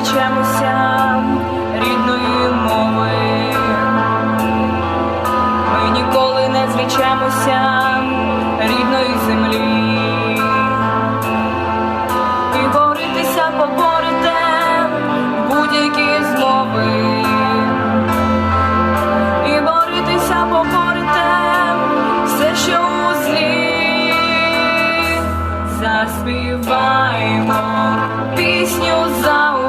зречемося рідної мови, ми ніколи не зречемося рідної землі, і боритися поборете будь-які змови, і боритися поборете все, що у злі. Заспіваємо. Пісню за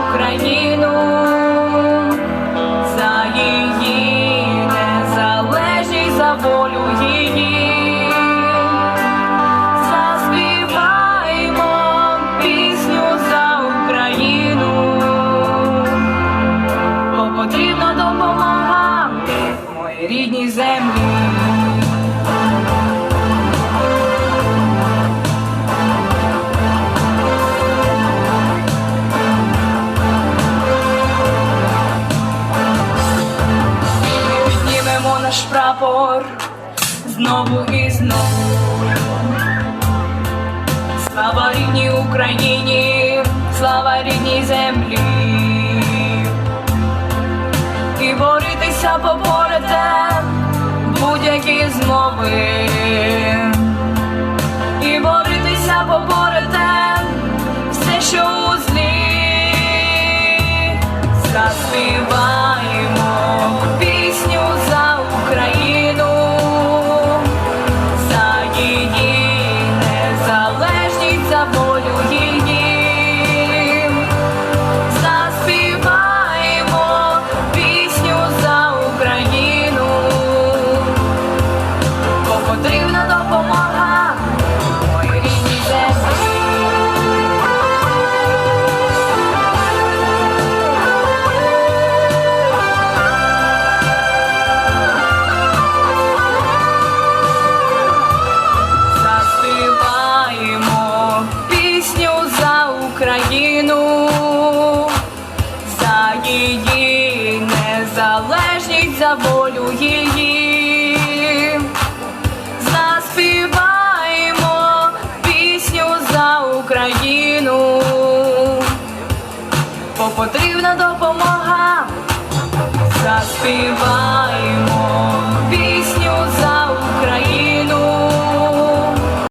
рідній землі. Ми піднімемо наш прапор знову і знову. Слава рідній Україні, слава рідній землі. І боритися поборете будь-які змови. Потрібна допомога моїй рідній землі. Заспіваємо пісню за Україну, за її незалежність, за волю її. Заспіваємо пісню за Україну, бо потрібна допомога. Заспіваємо